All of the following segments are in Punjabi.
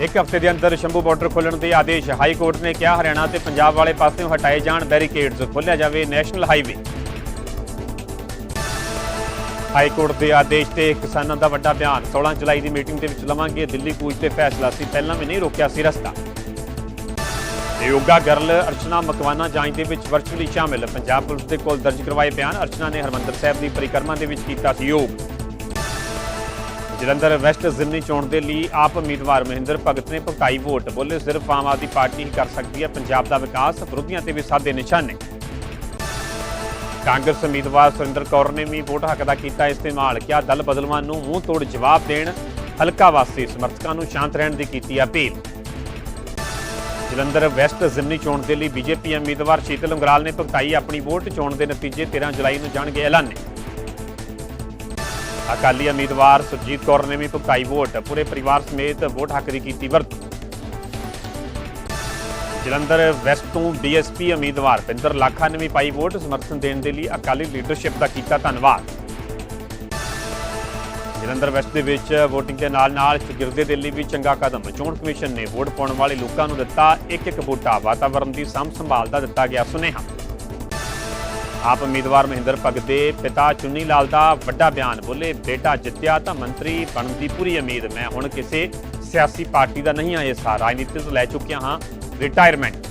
ਇੱਕ ਹਫ਼ਤੇ ਦੇ ਅੰਦਰ ਸ਼ੰਭੂ ਬਾਰਡਰ ਖੋਲ੍ਹਣ ਦੇ ਆਦੇਸ਼ ਹਾਈ ਕੋਰਟ ਨੇ ਕਿਹਾ, ਹਰਿਆਣਾ ਤੇ ਪੰਜਾਬ ਵਾਲੇ ਪਾਸਿਓਂ ਹਟਾਏ ਜਾਣ ਬੈਰੀਕੇਡਸ। ਖੋਲ੍ਹਿਆ ਜਾਵੇ ਨੈਸ਼ਨਲ ਹਾਈਵੇ। ਹਾਈ ਕੋਰਟ ਦੇ ਆਦੇਸ਼ ਤੇ ਕਿਸਾਨਾਂ ਦਾ ਵੱਡਾ ਬਿਆਨ। 16 ਜੁਲਾਈ ਦੀ ਮੀਟਿੰਗ ਦੇ ਵਿੱਚ ਲਵਾਂਗੇ ਦਿੱਲੀ ਕੂਚ ਤੇ ਫੈਸਲਾ। ਸੀ ਪਹਿਲਾਂ ਵੀ ਨਹੀਂ ਰੋਕਿਆ ਸੀ ਰਸਤਾ। ਯੋਗਾ ਗਰਲ ਅਰਚਨਾ ਮਕਵਾਨਾ ਜਾਂਚ ਦੇ ਵਿੱਚ ਵਰਚੁਅਲੀ ਸ਼ਾਮਿਲ। ਪੰਜਾਬ ਪੁਲਿਸ ਦੇ ਕੋਲ ਦਰਜ ਕਰਵਾਏ ਬਿਆਨ। ਅਰਚਨਾ ਨੇ ਹਰਮੰਦਰ ਸਾਹਿਬ ਦੀ ਪਰਿਕਰਮਾ ਦੇ ਵਿੱਚ ਕੀਤਾ ਸੀ ਯੋਗ ਜਲੰਧਰ ਵੈਸਟ ਜ਼ਿਮਨੀ ਚੋਣ ਦੇ ਲਈ ਆਪ ਉਮੀਦਵਾਰ ਮਹਿੰਦਰ ਭਗਤ ਨੇ ਭਕਾਈ ਵੋਟ। ਬੋਲੇ ਸਿਰਫ ਆਮ ਆਦਮੀ ਪਾਰਟੀ ਹੀ ਕਰ ਸਕਦੀ ਹੈ। ਪੰਜਾਬ ਦਾ ਵਿਕਾਸ ਵਿਰੋਧੀਆਂ ਤੇ ਵੀ ਸਾਦੇ ਨਿਸ਼ਾਨੇ ਕਾਂਗਰਸ ਉਮੀਦਵਾਰ ਸੁਰਿੰਦਰ ਕੌਰ ਨੇ ਵੀ ਵੋਟ ਹੱਕ ਦਾ ਕੀਤਾ ਇਸਤੇਮਾਲ। ਕਿਹਾ ਦਲ ਬਦਲਵਾਂ ਨੂੰ ਮੂੰਹ ਤੋੜ ਜਵਾਬ ਦੇਣ? ਹਲਕਾ ਵਾਸੀ ਸਮਰਥਕਾਂ ਨੂੰ ਸ਼ਾਂਤ ਰਹਿਣ ਦੀ ਕੀਤੀ ਅਪੀਲ। ਜਲੰਧਰ ਵੈਸਟ ਜ਼ਿਮਨੀ ਚੋਣ ਦੇ ਲਈ ਬੀਜੇਪੀ ਉਮੀਦਵਾਰ ਸ਼ੀਤਲ ਅੰਗਰਾਲ ਨੇ ਭੁਗਤਾਈ ਆਪਣੀ ਵੋਟ ਚੋਣ ਦੇ ਨਤੀਜੇ 13 ਜੁਲਾਈ ਨੂੰ ਜਾਣਗੇ ਐਲਾਨੇ। ਅਕਾਲੀ ਉਮੀਦਵਾਰ ਸੁਰਜੀਤ ਕੌਰ ਨੇ ਵੀ ਭੁਗਤਾਈ ਵੋਟ। ਪੂਰੇ ਪਰਿਵਾਰ ਸਮੇਤ ਵੋਟ ਹੱਕ ਦੀ ਕੀਤੀ ਵਰਤੋਂ। ਜਲੰਧਰ ਵੈਸਟ ਤੋਂ ਡੀਐਸਪੀ ਉਮੀਦਵਾਰ ਪਿੰਦਰ ਲਾਖਾ ਨੇ ਵੀ ਪਾਈ ਵੋਟ। ਸਮਰਥਨ ਦੇਣ ਦੇ ਲਈ ਅਕਾਲੀ ਲੀਡਰਸ਼ਿਪ ਦਾ ਕੀਤਾ ਧੰਨਵਾਦ। ਜਲੰਧਰ ਵੈਸਟ ਦੇ ਵਿੱਚ VOTING ਦੇ ਨਾਲ ਨਾਲ ਸ਼ਗਿਰਦੇ ਦੇ ਲਈ ਵੀ ਚੰਗਾ ਕਦਮ। ਚੋਣ ਕਮਿਸ਼ਨ ਨੇ ਵੋਟ ਪਾਉਣ ਵਾਲੇ ਲੋਕਾਂ ਨੂੰ ਦਿੱਤਾ ਇੱਕ ਇੱਕ ਵੋਟਾ ਵਾਤਾਵਰਣ ਦੀ ਸਾਂਭ ਸੰਭਾਲ ਦਾ ਦਿੱਤਾ ਗਿਆ ਸੁਨੇਹਾ। ਆਪ ਉਮੀਦਵਾਰ ਮਹਿੰਦਰ ਭਗਤ ਦੇ ਪਿਤਾ ਚੁੰਨੀ ਲਾਲ ਦਾ ਵੱਡਾ ਬਿਆਨ ਬੋਲੇ, ਬੇਟਾ ਜਿੱਤਿਆ ਤਾਂ ਮੰਤਰੀ ਬਣਨ ਦੀ ਪੂਰੀ ਉਮੀਦ। ਮੈਂ ਹੁਣ ਕਿਸੇ ਸਿਆਸੀ ਪਾਰਟੀ ਦਾ ਨਹੀਂ ਹਾਂ, ਇਹ ਸਾਰਾ ਰਾਜਨੀਤੀ ਤੋਂ ਲੈ ਚੁੱਕਿਆ ਹਾਂ। ਰਿਟਾਇਰਮੈਂਟ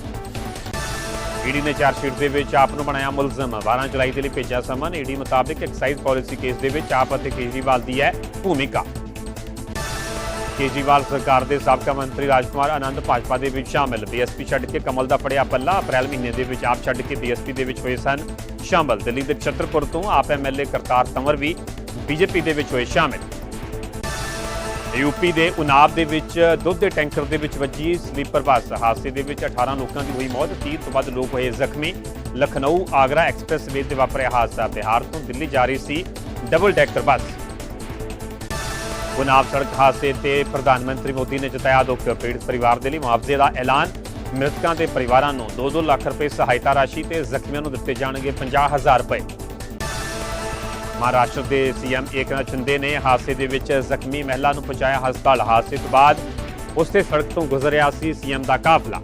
ਈਡੀ ਨੇ ਚਾਰਜਸ਼ੀਟ ਦੇ ਵਿੱਚ ਆਪ ਨੂੰ ਬਣਾਇਆ ਮੁਲਜ਼ਮ। 12 ਜੁਲਾਈ ਦੇ ਲਈ ਭੇਜਿਆ ਸਮਨ ਈਡੀ ਮੁਤਾਬਿਕ ਐਕਸਾਈਜ਼ ਪਾਲਿਸੀ ਕੇਸ ਦੇ ਵਿੱਚ ਆਪ ਅਤੇ ਕੇਜਰੀਵਾਲ ਦੀ ਹੈ ਭੂਮਿਕਾ। ਕੇਜਰੀਵਾਲ ਸਰਕਾਰ ਦੇ ਸਾਬਕਾ ਮੰਤਰੀ ਰਾਜਕੁਮਾਰ ਆਨੰਦ ਭਾਜਪਾ ਦੇ ਵਿੱਚ ਸ਼ਾਮਿਲ। ਬੀਐਸਪੀ ਛੱਡ ਕੇ ਕਮਲ ਦਾ ਫੜਿਆ ਪੱਲਾ। ਅਪ੍ਰੈਲ ਮਹੀਨੇ ਦੇ ਵਿੱਚ ਆਪ ਛੱਡ ਕੇ ਬੀਐਸਪੀ ਦੇ ਵਿੱਚ ਹੋਏ ਸਨ। ਸ਼ਾਮਿਲ। ਦਿੱਲੀ ਦੇ ਛਤਰਪੁਰ ਤੋਂ ਆਪ ਐਮਐਲਏ ਕਰਤਾਰ ਤੰਵਰ ਵੀ ਬੀਜੇਪੀ ਦੇ ਵਿੱਚ ਹੋਏ ਸ਼ਾਮਿਲ। ਯੂਪੀ ਦੇ ਉਨਾਬ ਦੇ ਵਿੱਚ ਦੁੱਧ ਦੇ ਟੈਂਕਰ ਦੇ ਵਿੱਚ ਵੱਜੀ ਸਲੀਪਰ ਬੱਸ। ਹਾਦਸੇ ਦੇ ਵਿੱਚ 18 ਲੋਕਾਂ ਦੀ ਹੋਈ ਮੌਤ। 30 ਤੋਂ ਵੱਧ ਲੋਕ ਹੋਏ ਜ਼ਖਮੀ। ਲਖਨਊ ਆਗਰਾ ਐਕਸਪ੍ਰੈਸ ਵੇ ਤੇ ਵਾਪਰਿਆ ਹਾਦਸਾ। ਬਿਹਾਰ ਤੋਂ ਦਿੱਲੀ ਜਾ ਰਹੀ ਸੀ ਡਬਲ ਡੈਕਰ ਬੱਸ। ਉਨਾਬ ਸੜਕ ਹਾਦਸੇ ਤੇ ਪ੍ਰਧਾਨ ਮੰਤਰੀ ਮੋਦੀ ਨੇ ਜਤਾਇਆ ਦੁੱਖ, ਪੀੜਤ ਪਰਿਵਾਰ ਦੇ ਲਈ ਮੁਆਵਜ਼ੇ ਦਾ ਐਲਾਨ। ਮ੍ਰਿਤਕਾਂ ਦੇ ਪਰਿਵਾਰਾਂ ਨੂੰ 2-2 ਲੱਖ ਰੁਪਏ ਸਹਾਇਤਾ ਰਾਸ਼ੀ ਤੇ ਜ਼ਖਮੀਆਂ ਨੂੰ ਦਿੱਤੇ ਜਾਣਗੇ 50000 ਰੁਪਏ। ਮਹਾਰਾਸ਼ਟਰ ਦੇ ਸੀਐਮ ਏਕਨਾਥ ਸ਼ਿੰਦੇ ਨੇ ਹਾਦਸੇ ਦੇ ਵਿੱਚ ਜ਼ਖਮੀ ਮਹਿਲਾ ਨੂੰ ਪਹੁੰਚਾਇਆ ਹਸਪਤਾਲ। ਹਾਦਸੇ ਤੋਂ ਬਾਅਦ ਉਸ ਤੇ ਸੜਕ ਤੋਂ ਗੁਜ਼ਰਿਆ ਸੀ ਸੀਐਮ ਦਾ ਕਾਫਲਾ।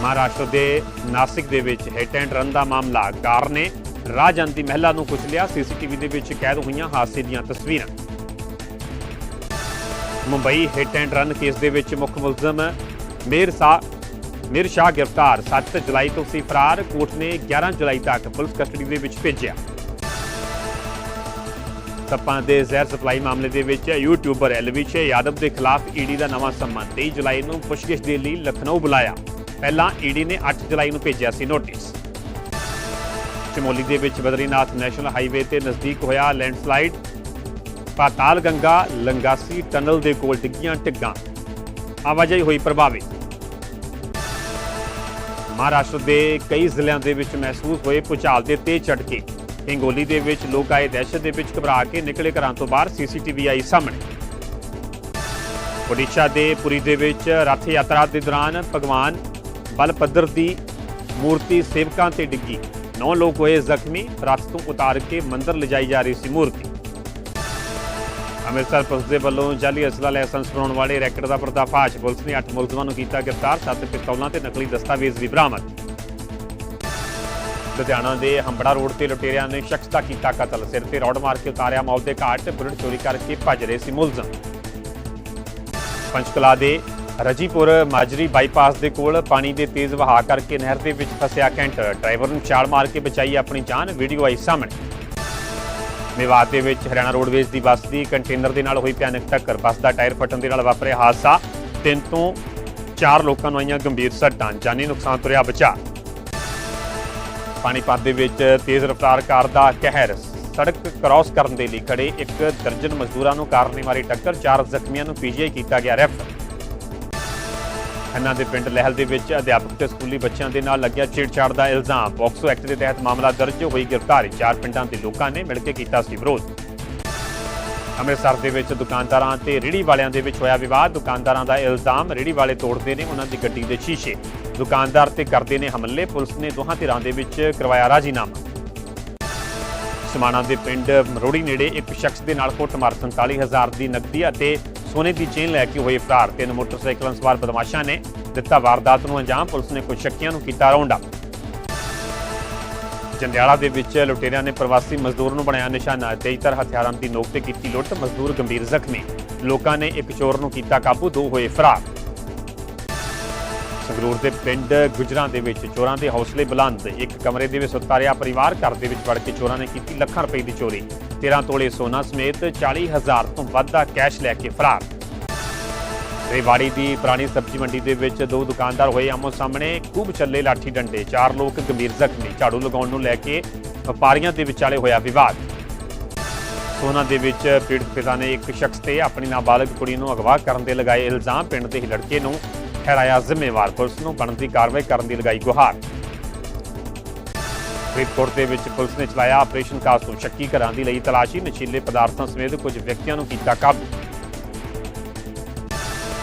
ਮਹਾਰਾਸ਼ਟਰ ਦੇ ਨਾਸਿਕ ਦੇ ਵਿੱਚ ਹਿੱਟ ਐਂਡ ਰਨ ਦਾ ਮਾਮਲਾ। ਕਾਰ ਨੇ ਰਾਹ ਜਾਂਦੀ ਮਹਿਲਾ ਨੂੰ ਕੁਚਲਿਆ ਸੀਸੀਟੀਵੀ ਦੇ ਵਿੱਚ ਕੈਦ ਹੋਈਆਂ ਹਾਦਸੇ ਦੀਆਂ ਤਸਵੀਰਾਂ। Mumbai hit and run case ਦੇ ਵਿੱਚ ਮੁੱਖ ਮੁਲਜ਼ਮ ਮੇਰ ਸਾ, ਮੇਰ ਸ਼ਾਹ ਗ੍ਰਿਫਤਾਰ। 7 ਜੁਲਾਈ ਤੋਂ ਸੀ ਫਰਾਰ। ਕੋਰਟ ਨੇ 11 ਜੁਲਾਈ ਤੱਕ ਪੁਲਿਸ ਕਸਟਡੀ ਦੇ ਵਿੱਚ ਭੇਜਿਆ। ਸੱਪਾਂ ਦੇ ਜ਼ਹਿਰ ਸਪਲਾਈ ਮਾਮਲੇ ਦੇ ਵਿੱਚ ਯੂਟਿਊਬਰ ਐਲਵੀਸ਼ੇ ਯਾਦਵ ਦੇ ਖਿਲਾਫ ਈਡੀ ਦਾ ਨਵਾਂ ਸੰਮਨ 23 ਜੁਲਾਈ ਨੂੰ ਪੁੱਛਗਿੱਛ ਦੇ ਲਈ ਲਖਨਊ ਬੁਲਾਇਆ। ਪਹਿਲਾਂ ਈਡੀ ਨੇ 8 ਜੁਲਾਈ ਨੂੰ ਭੇਜਿਆ ਸੀ ਨੋਟਿਸ। ਚਮੋਲੀ ਦੇ ਵਿੱਚ ਬਦਰੀਨਾਥ ਨੈਸ਼ਨਲ ਹਾਈਵੇ ਤੇ ਨਜ਼ਦੀਕ ਹੋਇਆ ਲੈਂਡਸਲਾਈਡ। ਪਾਤਾਲ ਗੰਗਾ, ਲੰਗਾਸੀ ਟਨਲ ਦੇ ਕੋਲ ਡਿੱਗੀਆਂ ਢਿੱਗਾਂ ਆਵਾਜਾਈ ਹੋਈ ਪ੍ਰਭਾਵਿਤ। ਮਹਾਰਾਸ਼ਟਰ ਦੇ ਕਈ ਜ਼ਿਲ੍ਹਿਆਂ ਦੇ ਵਿੱਚ ਮਹਿਸੂਸ ਹੋਏ ਭੁਚਾਲ ਦੇ ਤੇਜ਼ ਝਟਕੇ। ਹਿੰਗੋਲੀ ਦੇ ਵਿੱਚ ਲੋਕ ਆਏ ਦਹਿਸ਼ਤ ਦੇ ਵਿੱਚ ਘਬਰਾ ਕੇ ਨਿਕਲੇ ਘਰਾਂ ਤੋਂ ਬਾਹਰ ਸੀਸੀਟੀਵੀ ਆਈ ਸਾਹਮਣੇ। ਓਡੀਸ਼ਾ ਦੇ ਪੁਰੀ ਦੇ ਵਿੱਚ ਰੱਥ ਯਾਤਰਾ ਦੇ ਦੌਰਾਨ ਭਗਵਾਨ ਬਲਪੱਦਰ ਦੀ ਮੂਰਤੀ ਸੇਵਕਾਂ ਤੇ ਡਿੱਗੀ। 9 ਲੋਕ ਹੋਏ ਜ਼ਖਮੀ ਰੱਥ ਤੋਂ ਉਤਾਰ ਕੇ ਮੰਦਰ ਲਿਜਾਈ ਜਾ ਰਹੀ ਸੀ ਮੂਰਤੀ ਅੰਮ੍ਰਿਤਸਰ ਪੁਲਿਸ ਦੇ ਵੱਲੋਂ ਜਾਲੀ ਅਸਲਾ ਲਾਇਸੈਂਸ ਬਣਾਉਣ ਵਾਲੇ ਰੈਕਟ ਦਾ ਪਰਦਾਫਾਸ਼ ਪੁਲਿਸ ਨੇ 8 ਮੁਲਜ਼ਮਾਂ ਨੂੰ ਕੀਤਾ ਗ੍ਰਿਫਤਾਰ 7 ਪਿਸਤੌਲਾਂ ਤੇ ਨਕਲੀ ਦਸਤਾਵੇਜ਼ ਵੀ ਬਰਾਮਦ ਲੁਧਿਆਣਾ ਦੇ ਹੰਬੜਾ ਰੋਡ ਤੇ ਲੁਟੇਰਿਆਂ ਨੇ ਸ਼ਖਸ ਦਾ ਕੀਤਾ ਕਤਲ ਸਿਰ ਤੇ ਰੌਡ ਮਾਰ ਕੇ ਉਤਾਰਿਆ ਮੌਤ ਦੇ ਘਾਟ ਬੁਲਟ ਚੋਰੀ ਕਰਕੇ ਭੱਜ ਰਹੇ ਸੀ ਮੁਲਜ਼ਮ ਪੰਚਕਲਾ ਦੇ ਰਜੀਪੁਰ ਮਾਜਰੀ ਬਾਈਪਾਸ ਦੇ ਕੋਲ ਪਾਣੀ ਦੇ ਤੇਜ਼ ਵਹਾਅ ਕਰਕੇ ਨਹਿਰ ਦੇ ਵਿੱਚ ਫਸਿਆ ਕੈਂਟਰ ਡਰਾਈਵਰ ਨੂੰ ਛਾਲ ਮਾਰ ਕੇ ਬਚਾਈ ਆਪਣੀ ਜਾਨ, ਵੀਡੀਓ ਆਈ ਸਾਹਮਣੇ। ਮੇਵਾਤ ਦੇ ਵਿੱਚ ਹਰਿਆਣਾ ਰੋਡਵੇਜ਼ ਦੀ ਬੱਸ ਦੀ ਕੰਟੇਨਰ ਦੇ ਨਾਲ ਹੋਈ ਭਿਆਨਕ ਟੱਕਰ। ਬੱਸ ਦਾ ਟਾਇਰ ਫਟਣ ਦੇ ਨਾਲ ਵਾਪਰਿਆ ਹਾਦਸਾ। ਤਿੰਨ ਤੋਂ ਚਾਰ ਲੋਕਾਂ ਨੂੰ ਆਈਆਂ ਗੰਭੀਰ ਸੱਟਾਂ। ਜਾਨੀ ਨੁਕਸਾਨ ਤੁਰਿਆ ਰਿਹਾ ਬਚਾ। ਪਾਣੀਪਤ ਦੇ ਵਿੱਚ ਤੇਜ਼ ਰਫ਼ਤਾਰ ਕਾਰ ਦਾ ਕਹਿਰ। ਸੜਕ ਕ੍ਰਾਸ ਕਰਨ ਦੇ ਲਈ ਖੜੇ ਇੱਕ ਦਰਜਨ ਮਜ਼ਦੂਰਾਂ ਨੂੰ ਕਾਰ ਨੇ ਮਾਰੀ ਟੱਕਰ। ਚਾਰ ਜ਼ਖਮੀਆਂ ਨੂੰ ਪੀਜੀਆਈ ਕੀਤਾ ਗਿਆ ਰੈਫਰ। ਖੰਨਾ ਦੇ ਪਿੰਡ ਲਹਿਲ ਦੇ ਵਿੱਚ ਅਧਿਆਪਕ ਤੇ ਸਕੂਲੀ ਬੱਚਿਆਂ ਦੇ ਨਾਲ ਲੱਗਿਆ ਛੇੜਛਾੜ ਦਾ ਇਲਜ਼ਾਮ। ਪੋਕਸੋ ਐਕਟ ਦੇ ਤਹਿਤ ਮਾਮਲਾ ਦਰਜ ਹੋਈ ਗ੍ਰਿਫਤਾਰੀ। ਚਾਰ ਪਿੰਡਾਂ ਦੇ ਲੋਕਾਂ ਨੇ ਮਿਲ ਕੇ ਕੀਤਾ ਸੀ ਵਿਰੋਧ। ਅੰਮ੍ਰਿਤਸਰ ਦੇ ਵਿੱਚ ਦੁਕਾਨਦਾਰਾਂ ਤੇ ਰੇਹੜੀ ਵਾਲਿਆਂ ਦੇ ਵਿੱਚ ਹੋਇਆ ਵਿਵਾਦ। ਦੁਕਾਨਦਾਰਾਂ ਦਾ ਇਲਜ਼ਾਮ ਰੇਹੜੀ ਵਾਲੇ ਤੋੜਦੇ ਨੇ, ਉਹਨਾਂ ਦੀ ਗੱਡੀ ਦੇ ਸ਼ੀਸ਼ੇ। ਦੁਕਾਨਦਾਰ ਤੇ ਕਰਦੇ ਨੇ ਹਮਲੇ। ਪੁਲਿਸ ਨੇ ਦੋਹਾਂ ਧਿਰਾਂ ਦੇ ਵਿੱਚ ਕਰਵਾਇਆ ਰਾਜੀਨਾਮਾ। ਸਮਾਣਾ ਦੇ ਪਿੰਡ ਮਰੋੜੀ ਨੇੜੇ ਇੱਕ ਸ਼ਖਸ ਦੇ ਨਾਲ ਕੁੱਟਮਾਰ। 47000 ਦੀ ਨਕਦੀ ਅਤੇ ਸੋਨੇ ਦੀ ਚੇਨ ਲੈ ਕੇ ਹੋਏ ਫਰਾਰ। ਤਿੰਨ ਮੋਟਰਸਾਈਕਲਾਂ ਸਵਾਰ ਬਦਮਾਸ਼ਾਂ ਨੇ ਦਿੱਤਾ ਵਾਰਦਾਤ ਨੂੰ ਅੰਜਾਮ। ਪੁਲਿਸ ਨੇ ਕੁਝ ਸ਼ੱਕੀਆਂ ਨੂੰ ਕੀਤਾ ਰੌਂਡ। ਜੰਡਿਆਲਾ ਦੇ ਵਿੱਚ ਲੁਟੇਰਿਆਂ ਨੇ ਪ੍ਰਵਾਸੀ ਮਜ਼ਦੂਰ ਨੂੰ ਬਣਾਇਆ ਨਿਸ਼ਾਨਾ ਤੇਜ਼ਤਰ ਹਥਿਆਰਾਂ ਦੀ ਨੋਕ ਤੇ ਕੀਤੀ ਲੁੱਟ। ਮਜ਼ਦੂਰ ਗੰਭੀਰ ਜ਼ਖਮੀ। ਲੋਕਾਂ ਨੇ ਇੱਕ ਚੋਰ ਨੂੰ ਕੀਤਾ ਕਾਬੂ, ਦੋ ਹੋਏ ਫਰਾਰ। ਸੰਗਰੂਰ ਦੇ ਪਿੰਡ ਗੁਜਰਾਂ ਦੇ ਵਿੱਚ ਚੋਰਾਂ ਦੇ ਹੌਸਲੇ ਬੁਲੰਦ। ਇੱਕ ਕਮਰੇ ਦੇ ਵਿੱਚ ਸੁੱਤਾ ਰਿਹਾ ਪਰਿਵਾਰ। ਘਰ ਦੇ ਵਿੱਚ ਵੜ ਕੇ ਚੋਰਾਂ ਨੇ ਕੀਤੀ ਲੱਖਾਂ ਰੁਪਏ ਦੀ ਚੋਰੀ। 13 ਤੋਲੇ ਸੋਨਾ ਸਮੇਤ 40000 ਤੋਂ ਵੱਧ ਦਾ ਕੈਸ਼ ਲੈ ਕੇ ਫਰਾਰ। ਰੇਵਾੜੀ ਦੀ ਪੁਰਾਣੀ ਸਬਜ਼ੀ ਮੰਡੀ ਦੇ ਵਿੱਚ ਦੋ ਦੁਕਾਨਦਾਰ ਹੋਏ ਆਮੋ ਸਾਹਮਣੇ, ਖੂਬ ਚੱਲੇ ਲਾਠੀ ਡੰਡੇ, ਚਾਰ ਲੋਕ ਗੰਭੀਰ ਜ਼ਖਮੀ, ਝਾੜੂ ਲਗਾਉਣ ਨੂੰ ਲੈ ਕੇ ਵਪਾਰੀਆਂ ਦੇ ਵਿਚਾਲੇ ਹੋਇਆ ਵਿਵਾਦ। ਸੋਨਾ ਦੇ ਵਿੱਚ ਪੀੜਤ ਪਿਤਾ ਨੇ ਇੱਕ ਸ਼ਖਸ ਤੇ ਆਪਣੀ ਨਾਬਾਲਗ ਕੁੜੀ ਨੂੰ ਅਗਵਾ ਕਰਨ ਦੇ ਲਗਾਏ ਇਲਜ਼ਾਮ, ਪਿੰਡ ਦੇ ਹੀ ਲੜਕੇ ਨੂੰ ਠਹਿਰਾਇਆ ਜ਼ਿੰਮੇਵਾਰ, ਪੁਲਿਸ ਨੂੰ ਬਣਦੀ ਕਾਰਵਾਈ ਕਰਨ ਦੀ ਲਗਾਈ ਗੁਹਾਰ। ਫਰੀਦਕੋਟ ਦੇ ਵਿੱਚ ਪੁਲਿਸ ਨੇ ਚਲਾਇਆ ਆਪਰੇਸ਼ਨ ਕਾਸ। ਤੋਂ ਸ਼ੱਕੀ ਘਰਾਂ ਦੀ ਲਈ ਤਲਾਸ਼ੀ, ਨਸ਼ੀਲੇ ਪਦਾਰਥਾਂ ਸਮੇਤ ਕੁਝ ਵਿਅਕਤੀਆਂ ਨੂੰ ਕੀਤਾ ਕਾਬੂ।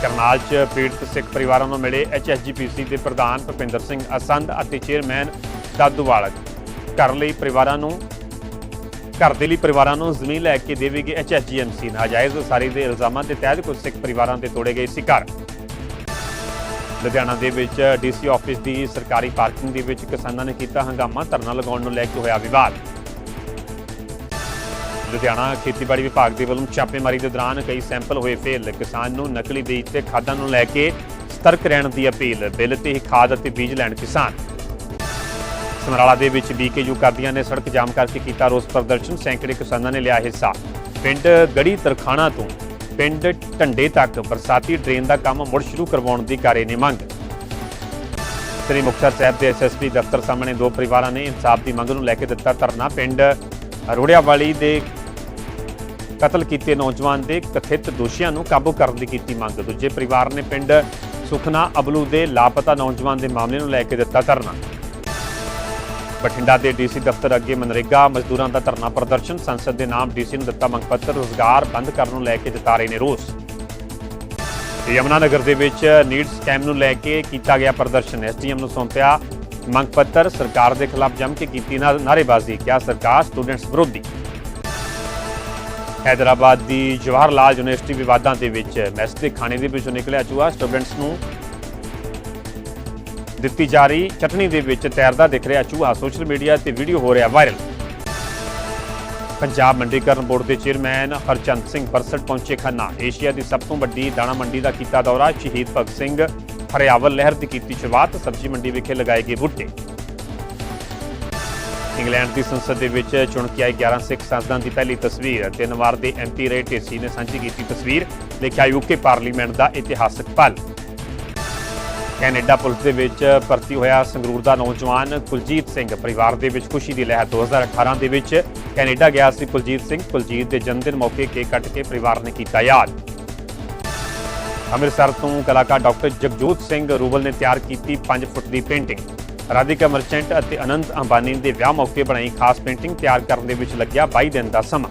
ਕਰਨਾਲ 'ਚ ਪੀੜਤ ਸਿੱਖ ਪਰਿਵਾਰਾਂ ਨੂੰ ਮਿਲੇ ਐਚਐਸਜੀਪੀਸੀ ਦੇ ਪ੍ਰਧਾਨ ਭੁਪਿੰਦਰ ਸਿੰਘ ਅਸੰਧ ਅਤੇ ਚੇਅਰਮੈਨ ਦਾਦੂਵਾਲ ਘਰ ਲਈ ਪਰਿਵਾਰਾਂ ਨੂੰ ਘਰ ਦੇ ਲਈ ਪਰਿਵਾਰਾਂ ਨੂੰ ਜ਼ਮੀਨ ਲੈ ਕੇ ਦੇਵੇਗੀ ਐਚਐਸਜੀਐਮਸੀ ਨਾਜਾਇਜ਼ ਉਸਾਰੀ ਦੇ ਇਲਜ਼ਾਮਾਂ ਦੇ ਤਹਿਤ ਕੁਝ ਸਿੱਖ ਪਰਿਵਾਰਾਂ ਦੇ ਤੋੜੇ ਗਏ ਸੀ ਘਰ। ਲੁਧਿਆਣਾ ਦੇ ਵਿੱਚ ਡੀਸੀ ਆਫਿਸ ਦੀ ਸਰਕਾਰੀ ਪਾਰਕਿੰਗ ਦੇ ਵਿੱਚ ਕਿਸਾਨਾਂ ਨੇ ਕੀਤਾ ਹੰਗਾਮਾ, ਧਰਨਾ ਲਗਾਉਣ ਨੂੰ ਲੈ ਕੇ ਹੋਇਆ ਵਿਵਾਦ। ਲੁਧਿਆਣਾ ਖੇਤੀਬਾੜੀ ਵਿਭਾਗ ਦੇ ਵੱਲੋਂ ਛਾਪੇਮਾਰੀ ਦੇ ਦੌਰਾਨ ਕਈ ਸੈਂਪਲ ਹੋਏ ਫੇਲ। ਕਿਸਾਨ ਨੂੰ ਨਕਲੀ ਬੀਜ ਤੇ ਖਾਦਾਂ ਨੂੰ ਲੈ ਕੇ ਸਤਰਕ ਰਹਿਣ ਦੀ ਅਪੀਲ। ਬਿੱਲ ਤੇ ਹੀ ਖਾਦ ਅਤੇ ਬੀਜ ਲੈਣ ਕਿਸਾਨ। ਸਮਰਾਲਾ ਦੇ ਵਿੱਚ ਬੀਕੇਯੂ ਕਰਦੀਆਂ ਨੇ ਸੜਕ ਜਾਮ ਕਰਕੇ ਕੀਤਾ ਰੋਸ ਪ੍ਰਦਰਸ਼ਨ। ਸੈਂਕੜੇ ਕਿਸਾਨਾਂ ਨੇ ਲਿਆ ਹਿੱਸਾ। ਪਿੰਡ ਗੜੀ ਤਰਖਾਣਾ ਤੋਂ ਪਿੰਡ ਢੰਡੇ ਤੱਕ ਬਰਸਾਤੀ ਡਰੇਨ ਦਾ ਕੰਮ ਮੁੜ ਸ਼ੁਰੂ ਕਰਵਾਉਣ ਦੀ ਕਾਰੇ ਨੇ ਮੰਗ। ਸ੍ਰੀ ਮੁਕਤਸਰ ਸਾਹਿਬ ਦੇ ਐਸਐਸਪੀ ਦਫ਼ਤਰ ਸਾਹਮਣੇ ਦੋ ਪਰਿਵਾਰਾਂ ਨੇ ਇਨਸਾਫ ਦੀ ਮੰਗ ਨੂੰ ਲੈ ਕੇ ਦਿੱਤਾ ਧਰਨਾ। ਪਿੰਡ ਰੋੜਿਆਵਾਲੀ ਦੇ ਕਤਲ ਕੀਤੇ ਨੌਜਵਾਨ ਦੇ ਕਥਿਤ ਦੋਸ਼ੀਆਂ ਨੂੰ ਕਾਬੂ ਕਰਨ ਦੀ ਕੀਤੀ ਮੰਗ। ਦੂਜੇ ਪਰਿਵਾਰ ਨੇ ਪਿੰਡ ਸੁਖਨਾ ਅਬਲੂ ਦੇ ਲਾਪਤਾ ਨੌਜਵਾਨ ਦੇ ਮਾਮਲੇ ਨੂੰ ਲੈ ਕੇ ਦਿੱਤਾ ਧਰਨਾ। ਬਠਿੰਡਾ ਦੇ ਡੀਸੀ ਦਫ਼ਤਰ ਅੱਗੇ ਮਨਰੇਗਾ, ਮਜ਼ਦੂਰਾਂ ਦਾ ਧਰਨਾ ਪ੍ਰਦਰਸ਼ਨ, ਸੰਸਦ ਦੇ ਨਾਮ ਡੀਸੀ ਨੂੰ ਦਿੱਤਾ ਮੰਗ ਪੱਤਰ ਰੋਜ਼ਗਾਰ ਬੰਦ ਕਰਨ ਨੂੰ ਲੈ ਕੇ ਜਤਾ ਰਹੇ ਨੇ ਰੋਸ। ਯਮਨਾ ਨਗਰ ਦੇ ਵਿੱਚ ਨੀਡ ਸਕੈਮ ਨੂੰ ਲੈ ਕੇ ਕੀਤਾ ਗਿਆ ਪ੍ਰਦਰਸ਼ਨ। ਐਸਡੀਐਮ ਨੂੰ ਸੌਂਪਿਆ ਮੰਗ ਪੱਤਰ ਸਰਕਾਰ ਦੇ ਖਿਲਾਫ ਜੰਮ ਕੇ ਕੀਤੀ ਨਾ- ਨਾਅਰੇਬਾਜ਼ੀ, ਕਿਹਾ ਸਰਕਾਰ ਸਟੂਡੈਂਟਸ ਵਿਰੋਧੀ। ਹੈਦਰਾਬਾਦ ਦੀ ਜਵਾਹਰ ਲਾਲ ਯੂਨੀਵਰਸਿਟੀ ਵਿਵਾਦਾਂ ਦੇ ਵਿੱਚ ਮੈਸ ਦੇ ਖਾਣੇ ਦੇ ਵਿੱਚੋਂ ਨਿਕਲਿਆ ਚੂਹਾ। ਸਟੂਡੈਂਟਸ ਨੂੰ ਦਿੱਤੀ ਜਾ ਰਹੀ ਚਟਣੀ ਦੇ ਵਿੱਚ ਤੈਰਦਾ ਦਿਖ ਰਿਹਾ ਚੂਹਾ ਸੋਸ਼ਲ ਮੀਡੀਆ ਤੇ ਵੀਡੀਓ ਹੋ ਰਿਹਾ ਵਾਇਰਲ। ਪੰਜਾਬ ਮੰਡੀਕਰਨ ਬੋਰਡ ਦੇ ਚੇਅਰਮੈਨ ਹਰਚੰਦ ਸਿੰਘ ਬਰਸਟ ਪਹੁੰਚੇ ਖੰਨਾ। ਏਸ਼ੀਆ ਦੀ ਸਭ ਤੋਂ ਵੱਡੀ ਦਾਣਾ ਮੰਡੀ ਦਾ ਕੀਤਾ ਦੌਰਾ, ਸ਼ਹੀਦ ਭਗਤ ਸਿੰਘ ਹਰਿਆਵਲ ਲਹਿਰ ਦੀ ਕੀਤੀ ਸ਼ੁਰੂਆਤ, ਸਬਜ਼ੀ ਮੰਡੀ ਵਿਖੇ ਲਗਾਏ ਗਏ ਬੂਟੇ। ਇੰਗਲੈਂਡ ਦੀ ਸੰਸਦ ਦੇ ਵਿੱਚ ਚੁਣ ਕੇ ਆਏ 11 ਸਿੱਖ ਸੰਸਦਾਂ ਦੀ ਪਹਿਲੀ ਤਸਵੀਰ। ਤਿੰਨ ਵਾਰ ਦੇ ਐਮਪੀ ਰਹੇ ਢੇਸੀ ਨੇ ਸਾਂਝੀ ਕੀਤੀ ਤਸਵੀਰ, ਲਿਖਿਆ ਯੂਕੇ ਪਾਰਲੀਮੈਂਟ ਦਾ ਇਤਿਹਾਸਕ ਪਲ। ਕੈਨੇਡਾ ਪੁਲਿਸ ਦੇ ਵਿੱਚ ਭਰਤੀ ਹੋਇਆ ਸੰਗਰੂਰ ਦਾ ਨੌਜਵਾਨ ਕੁਲਜੀਤ ਸਿੰਘ। ਪਰਿਵਾਰ ਦੇ ਵਿੱਚ ਖੁਸ਼ੀ ਦੀ ਲਹਿਰ 2018 ਦੇ ਵਿੱਚ ਕੈਨੇਡਾ ਗਿਆ ਸੀ ਕੁਲਜੀਤ ਸਿੰਘ। ਕੁਲਜੀਤ ਦੇ ਜਨਮ ਦਿਨ ਮੌਕੇ ਕੇਕ ਕੱਟ ਕੇ ਪਰਿਵਾਰ ਨੇ ਕੀਤਾ ਯਾਦ। ਅੰਮ੍ਰਿਤਸਰ ਤੋਂ ਕਲਾਕਾਰ ਡਾਕਟਰ ਜਗਜੋਤ ਸਿੰਘ ਰੂਬਲ ਨੇ ਤਿਆਰ ਕੀਤੀ 5 ਫੁੱਟ ਦੀ ਪੇਂਟਿੰਗ। ਰਾਧਿਕਾ ਮਰਚੈਂਟ ਅਤੇ ਅਨੰਤ ਅੰਬਾਨੀ ਦੇ ਵਿਆਹ ਮੌਕੇ ਬਣਾਈ ਖਾਸ ਪੇਂਟਿੰਗ ਤਿਆਰ ਕਰਨ ਦੇ ਵਿੱਚ ਲੱਗਿਆ 22 ਦਿਨ ਦਾ ਸਮਾਂ।